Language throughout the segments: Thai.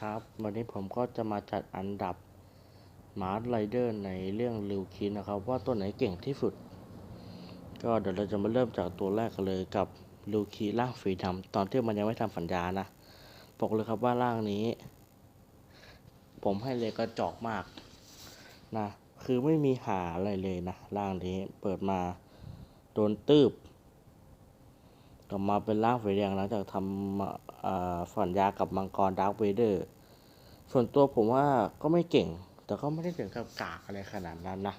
ครับ วันนี้ผมก็จะมาจัดอันดับมาร์ไรเดอร์ในเรื่องลิวคินนะครับ ว่าตัวไหนเก่งที่สุด ก็เดี๋ยวเราจะมาเริ่มจากตัวแรกกันเลยกับลิวคีร่างฝีดำตอนที่มันยังไม่ทำสัญญานะบอกเลยครับว่าร่างนี้ ผมให้เลยกระจอกมากนะคือไม่มีหาอะไรเลยนะร่างนี้เปิดมาโดนตืบ ต่อมาเป็นร่างไฟแดงหลังจากทำสัญญากับมังกรดาร์คเวเดอร์ ส่วนตัวผมว่าก็ไม่เก่ง แต่ก็ไม่ได้ถึงกับกากอะไรขนาดนั้นนะ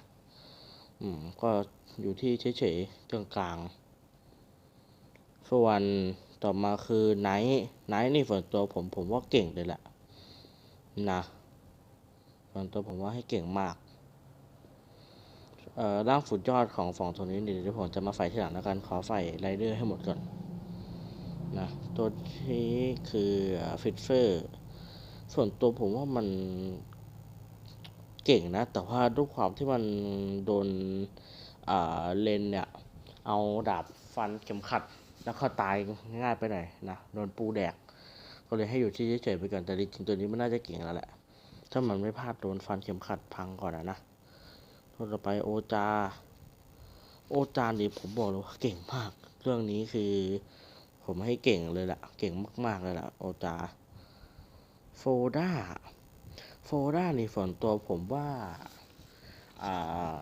อืม ก็อยู่ที่เฉยๆกลางๆ ส่วนต่อมาคือไนท์ไนท์นี่ส่วนตัวผมผมว่าเก่งเลยแหละนะส่วนตัวผมว่าให้เก่งมาก เอ่อร่างสุดยอดของสองตัวนี้เดี๋ยวผมจะมาใส่ทีหลังแล้วกันขอใส่ไรเดอร์ให้หมดก่อนนะตัวนี้คือฟิตเฟอร์ส่วนตัวผมว่ามันเก่งนะ แต่ว่าด้วยความที่มันโดนอ่าเลนเนี่ย เอาดาบฟันเข็มขัด แล้วก็ตายง่ายไปหน่อยนะโดนปูแดก ก็เลยให้อยู่ที่เฉยๆไปก่อนแต่จริงๆตัวนี้มันน่าจะเก่งแล้วแหละ ถ้ามันไม่พลาดโดนฟันเข็มขัดพังก่อนอะนะ ตัวต่อไปโอจา โอจานี่ผมบอกเลยว่าเก่งมาก เรื่องนี้คือ ผมให้เก่งเลยแหละเก่งมากๆเลยแหละโอจา โฟด้า โฟด้านี่ส่วนตัวผมว่า อ่า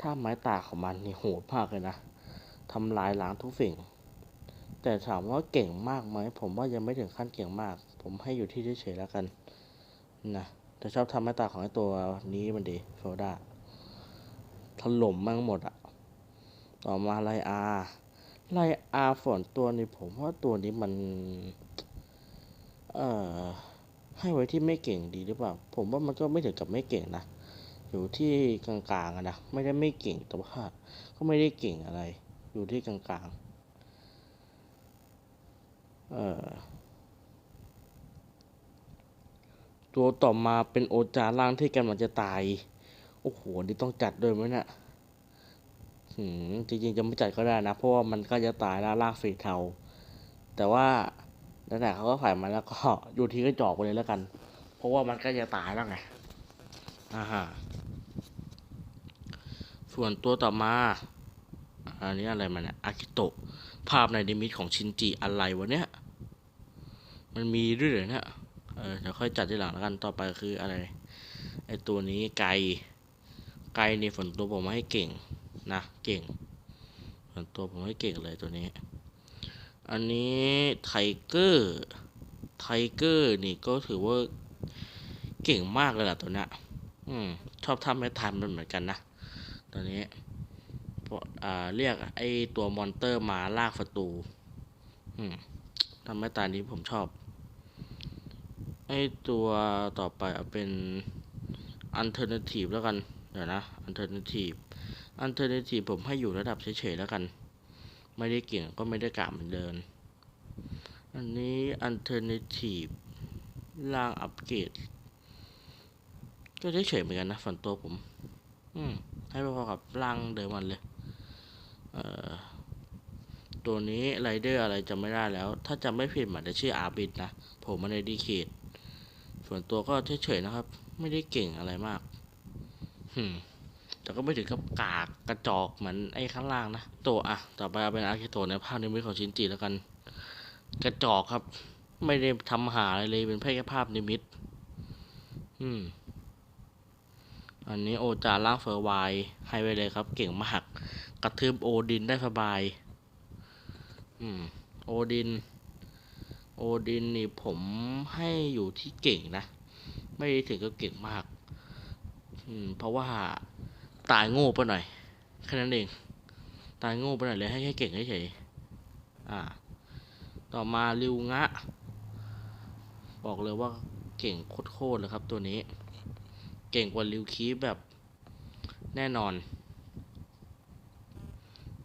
ถ้าไม้ตาของมันนี่โหดมากเลยนะทำลายล้างทุกสิ่ง แต่ถามว่าเก่งมากไหม ผมว่ายังไม่ถึงขั้นเก่งมาก ผมให้อยู่ที่เฉยๆแล้วกัน นะแต่ชอบทำไม้ตาของไอ้ตัวนี้มันดีโฟด้า ถล่มมั่งหมดอะต่อมาไลอาไลอาฝนตัวนี้ผมว่าตัวนี้มัน เอ่อ ให้ไว้ที่ไม่เก่งดีหรือเปล่า ผมว่ามันก็ไม่ถึงกับไม่เก่งนะ อยู่ที่กลางๆนะ ไม่ได้ไม่เก่งแต่ว่าก็ไม่ได้เก่งอะไร อยู่ที่กลางๆ เอ่อ ตัวต่อมาเป็นโอจาร่างที่กำลังจะตาย โอ้โห นี่ต้องจัดด้วยไหมเนี่ยจริงๆจะไม่จัดก็ได้นะ เพราะว่ามันก็จะตายแล้วลากสีเทา แต่ว่านั่นแหละเขาก็ผ่านมาแล้วก็อยู่ที่ก็จอกไปเลยแล้วกัน เพราะว่ามันก็จะตายแล้วไงอ่าฮะส่วนตัวต่อมา อันนี้อะไรมันเนี่ยอากิโตะ ภาพในดิมิตของชินจิอะไรวะเนี่ย มันมีด้วยเหรอเนี่ย เออเดี๋ยวค่อยจัดทีหลังแล้วกัน ต่อไปคืออะไร ไอตัวนี้ไกล ไกลในฝนตัวผมให้เก่งนะเก่งฝนตัวผมให้เก่งเลยตัวนี้ อันนี้ไทเกอร์ไทเกอร์นี่ก็ถือว่าเก่งมากเลยล่ะตัวเนี้ยอืมชอบทำให้ทันมันเหมือนกันนะตัวนี้อ่าเรียกไอตัวมอนเตอร์มาลากศัตรูอืมทำให้ตานี้ผมชอบไอตัวต่อไปเอาเป็น alternative แล้วกัน เดี๋ยวนะ alternative alternative ผมให้อยู่ระดับเฉยๆแล้วกัน ไม่ได้เก่งก็ไม่ได้กาเหมือนเดิมอันนี้ alternative ล่างอัปเกรดก็เฉยๆเหมือนกันนะฝันตัวผม อืมให้พอๆกับร่างเดิมมันเลยเอ่อตัวนี้ไรเดอร์อะไรจำไม่ได้แล้ว ถ้าจำไม่ผิดมันจะชื่ออาบิดนะ ผมมาในดีเคดส่วนตัวก็เฉยๆนะครับ ไม่ได้เก่งอะไรมาก แต่ก็ไม่ถึงกับกากกระจอกเหมือนไอ้ข้างล่างนะตัวอะต่อไปเอาเป็นอาร์คิโตในภาพนิมิตของชินจิแล้วกัน กระจอกครับ ไม่ได้ทำหาอะไรเลยเป็นแค่ภาพนิมิต อืม อันนี้โอจาร่างเฟอร์ไวให้ไปเลยครับ เก่งมากกระทืบโอดินได้สบาย อืม โอดิน โอดินนี่ผมให้อยู่ที่เก่งนะ ไม่ได้ถึงกับเก่งมาก อืม เพราะว่าตายโง่ไปหน่อยแค่นั้นเอง ตายโง่ไปหน่อยเลยให้แค่เก่งเฉยๆอ่า ต่อมาริวงะ บอกเลยว่าเก่งโคตรๆเลยครับตัวนี้ เก่งกว่าริวคีแบบแน่นอน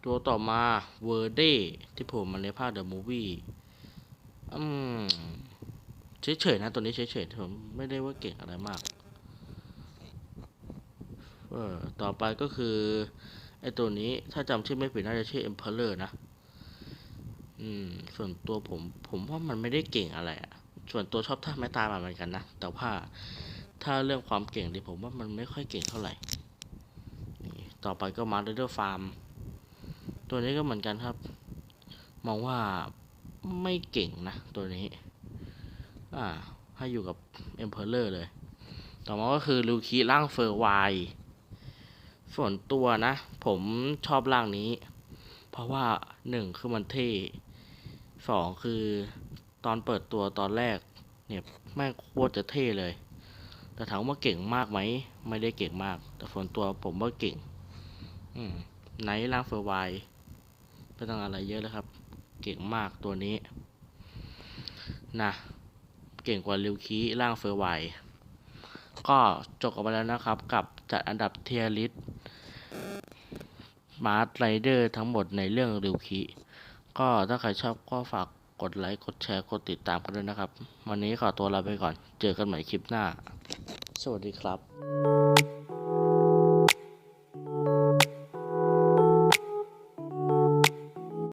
ตัวต่อมาเวอร์เดที่ผมมาในภาคเดอะมูฟวี่อืมเฉยๆนะตัวนี้เฉยๆผมไม่ได้ว่าเก่งอะไรมาก ออต่อไปก็คือไอตัวนี้ถ้าจำชื่อไม่ผิดน่าจะชื่อ Emperor นะ อืม ส่วนตัวผม ผมว่ามันไม่ได้เก่งอะไรอะส่วนตัวชอบท่าไม้ตายมาเหมือนกันนะ แต่ว่าถ้าเรื่องความเก่งดิผมว่ามันไม่ค่อยเก่งเท่าไหร่ ต่อไปก็มาเดอร์ฟาร์ม ตัวนี้ก็เหมือนกันครับ มองว่าไม่เก่งนะ ตัวนี้ อ่า ให้อยู่กับเอ็มเพลเลอร์เลย ต่อมาก็คือลูคีร่างเฟอร์ไว ส่วนตัวนะ ผมชอบร่างนี้ เพราะว่าหนึ่งคือมันเท่สองคือตอนเปิดตัวตอนแรก เนี่ยแม่งโคตรจะเท่เลย แต่ถามว่าเก่งมากไหม ไม่ได้เก่งมาก แต่ส่วนตัวผมว่าเก่ง อืมไนท์ร่างเฟอร์ไวไม่ต้องอะไรเยอะแล้วครับ เก่งมากตัวนี้ นะ เก่งกว่าลิวคีร่างเฟอร์ไวก็จบกันไปแล้วนะครับ กับจัดอันดับเทียริส มาร์ทไรเดอร์ทั้งหมดในเรื่องริวคีก็ถ้าใครชอบก็ฝากกดไลค์ กดแชร์ กดติดตามกันด้วยนะครับ วันนี้ขอตัวลาไปก่อน เจอกันใหม่คลิปหน้า สวัสดีครับ